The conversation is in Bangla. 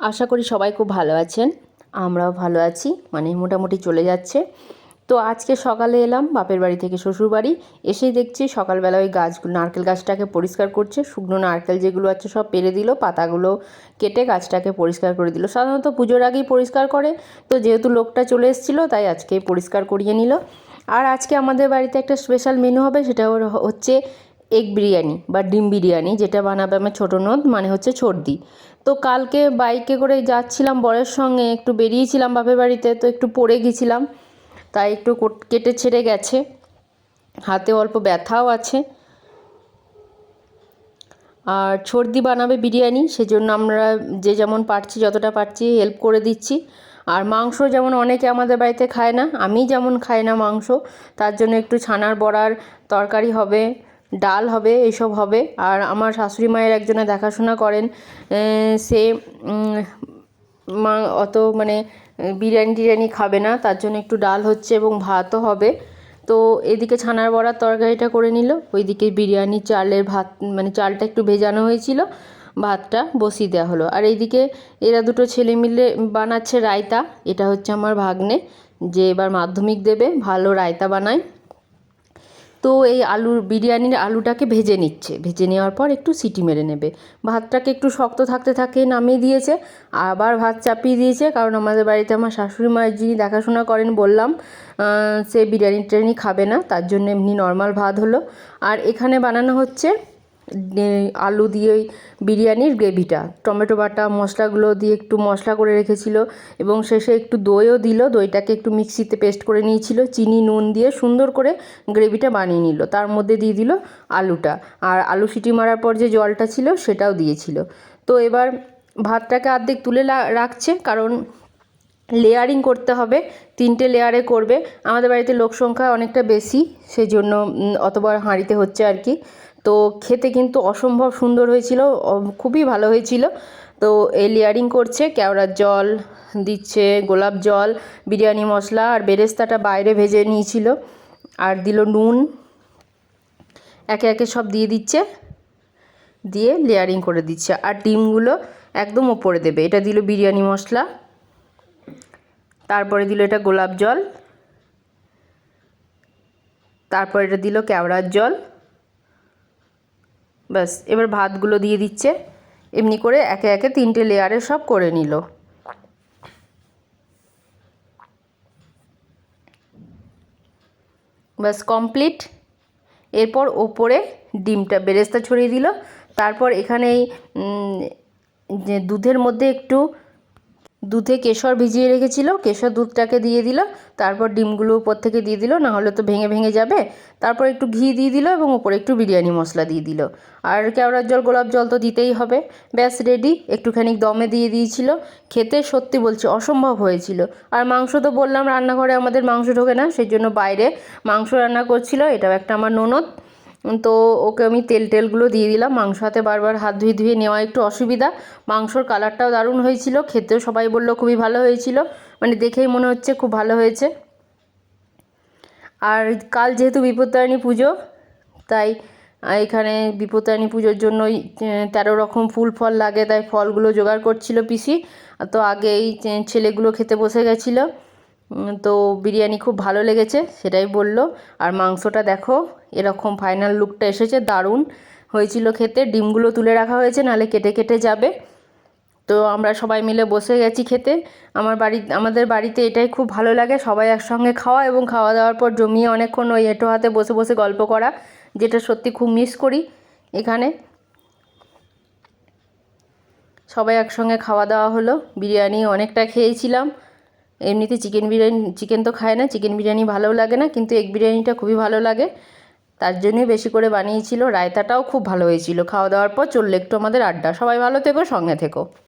আশা করি সবাই খুব ভালো আছেন। আমরাও ভালো আছি মানে মোটামুটি চলে যাচ্ছে। তো আজকে সকালে এলাম, বাপের বাড়ি থেকে শ্বশুর বাড়ি এসেই দেখছি সকালবেলা ওই গাছগুলো নারকেল গাছটাকে পরিষ্কার করছে। শুকনো নারকেল যেগুলো আছে সব পেরে দিল, পাতাগুলো কেটে গাছটাকে পরিষ্কার করে দিল। সাধারণত পুজোর আগেই পরিষ্কার করে, তো যেহেতু লোকটা চলে এসেছিল, তাই আজকে পরিষ্কার করিয়ে নিল। আর আজকে আমাদের বাড়িতে একটা স্পেশাল মেনু হবে, সেটা হচ্ছে এগ বিরিয়ানি বা ডিম বিরিয়ানি যেটা বানাবে আমার ছোটো নদ মানে হচ্ছে ছর্দি তো কালকে বাইকে করে যাচ্ছিলাম বরের সঙ্গে, একটু বেরিয়েছিলাম বাপের বাড়িতে, তো একটু পড়ে গেছিলাম। তাই একটু কোট- ছেড়ে গেছে। হাতে অল্প ব্যথাও আছে। আর সর্দি বানাবে বিরিয়ানি সেজন্য আমরা যে যেমন পারছি, যতটা পারছি হেল্প করে দিচ্ছি। আর মাংস যেমন অনেকে আমাদের বাড়িতে খায় না, আমি যেমন খাই না মাংস, তার জন্য একটু ছানার বড়ার তরকারি হবে। ডাল হবে, এসব হবে। আর আমার শাশুড়ি মায়ের একজনে দেখাশোনা করেন সে মা অত মানে বিরিয়ানি টিরিয়ানি খাবে না, তার জন্য একটু ডাল হচ্ছে এবং ভাতও হবে। তো এদিকে ছানার বড়ার তরকারিটা করে নিল, ওইদিকে বিরিয়ানি, চালের ভাত মানে চালটা একটু ভেজানো হয়েছিল, ভাতটা বসিয়ে দেওয়া হলো। আর এইদিকে এরা দুটো ছেলে মিলে বানাচ্ছে রায়তা, এটা হচ্ছে আমার ভাগ্নে, যে এবার মাধ্যমিক দেবে, ভালো রায়তা বানায়। তো এই আলুর বিরিয়ানির আলুটাকে ভেজে নিচ্ছে। ভেজে নেওয়ার পর একটু সিটি মেরে নেবে। ভাতটাকে একটু শক্ত থাকতে থাকে, নামিয়ে দিয়েছে। আবার ভাত চাপিয়ে দিয়েছে, কারণ আমাদের বাড়িতে আমার শাশুড়ি মায়ের যিনি দেখাশোনা করেন বললাম সে বিরিয়ানি ট্রেনি খাবে না, তার জন্য এমনি নর্মাল ভাত হলো। আর এখানে বানানো হচ্ছে আলু দিয়ে ওই বিরিয়ানির গ্রেভিটা। টমেটো বাটা, মশলাগুলো দিয়ে একটু মশলা করে রেখেছিল এবং শেষে একটু দইও দিল। দইটাকে একটু মিক্সিতে পেস্ট করে নিয়েছিল। চিনি, নুন দিয়ে সুন্দর করে গ্রেভিটা বানিয়ে নিল। তার মধ্যে দিয়ে দিল আলুটা। আর আলু সিটি মারার পর যে জলটা ছিল সেটাও দিয়েছিল। তো এবার ভাতটাকে অর্ধেক তুলে রাখছে কারণ লেয়ারিং করতে হবে। তিনটে লেয়ারে করবে। আমাদের বাড়িতে লোক সংখ্যা অনেকটা বেশি সেই জন্য অতবার হাঁড়িতে হচ্ছে আর কি। তো খেতে কিন্তু অসম্ভব সুন্দর হয়েছিল খুবই ভালো হয়েছিল। তো এই লেয়ারিং করছে, কেওড়ার জল দিচ্ছে, গোলাপ জল, বিরিয়ানি মশলা আর বেরেস্তাটা বাইরে ভেজে নিয়েছিল। আর দিল নুন। একে একে সব দিয়ে দিচ্ছে, দিয়ে লেয়ারিং করে দিচ্ছে। আর ডিমগুলো একদম ওপরে দেবে। এটা দিল বিরিয়ানি মশলা, তারপরে দিল এটা গোলাপ জল, তারপর এটা দিল কেওড়ার জল। ব্যাস, এবার ভাতগুলো দিয়ে দিচ্ছে। এমনি করে একে একে তিনটে লেয়ারে সব করে নিল। ব্যাস কমপ্লিট এরপর ওপরে ডিমটা, বেরেস্তা ছড়িয়ে দিল। তারপর এখানে এই দুধের মধ্যে একটু দুধে কেশর ভিজিয়ে রেখেছিল, কেশর দুধটাকে দিয়ে দিল, তারপর ডিমগুলো উপর থেকে দিয়ে দিল না হলে তো ভেঙে ভেঙে যাবে। তারপর একটু ঘি দিয়ে দিল এবং উপরে একটু বিরিয়ানি মশলা দিয়ে দিল। আর কেওড়ার জল, গোলাপ জল তো দিতেই হবে। ব্যাস রেডি একটুখানি দমে দিয়ে দিয়েছিল। খেতে সত্যি বলছি অসম্ভব হয়েছিল। আর মাংস তো বললাম, রান্নাঘরে আমাদের মাংস ঢোকে না সেই জন্য বাইরে মাংস রান্না করছিল। এটাও একটা আমার ননদ। তো ওকে আমি তেল টেলগুলো দিয়ে দিলাম। মাংস হাতে বারবার হাত ধুয়ে ধুয়ে নেওয়া একটু অসুবিধা। মাংসর কালারটাও দারুণ হয়েছিল। খেতেও সবাই বলল খুবই ভালো হয়েছিল। মানে দেখেই মনে হচ্ছে খুব ভালো হয়েছে। আর কাল যেহেতু বিপত্তারিণী পুজো, তাই এখানে বিপত্তারিণী পুজোর জন্য তেরো রকম ফুল ফল লাগে, তাই ফলগুলো জোগাড় করছিল পিসি। তো আগেই ছেলেগুলো খেতে বসে গেছিল। তো বিরিয়ানি খুব ভালো লেগেছে, সেটাই বলল। আর মাংসটা দেখো, এরকম ফাইনাল লুকটা এসেছে, দারুণ। হয়েছিল খেতে, ডিমগুলো তুলে রাখা হয়েছে নাহলে কেটে কেটে যাবে। তো আমরা সবাই মিলে বসে গেছি খেতে। আমার বাড়ি, আমাদের বাড়িতে এটাই খুব ভালো লাগে, সবাই একসঙ্গে খাওয়া এবং খাওয়া দাওয়ার পর জমিয়ে অনেকক্ষণ ওই এঁটো হাতে বসে বসে গল্প করা, যেটা সত্যি খুব মিস করি এখানে। সবাই একসঙ্গে খাওয়া দাওয়া হলো, বিরিয়ানি অনেকটা খেয়েছিলাম। এমনিতে চিকেন বিরিয়ানি, চিকেন তো খায় না, চিকেন বিরিয়ানি ভালোও লাগে না, কিন্তু এগ বিরিয়ানিটা খুবই ভালো লাগে। তার জন্যই বেশি করে বানিয়েছিল, রায়তাটাও খুব ভালো হয়েছিল। খাওয়া দাওয়ার পর চললে একটু আমাদের আড্ডা। সবাই ভালো থেকো, সঙ্গে থেকো।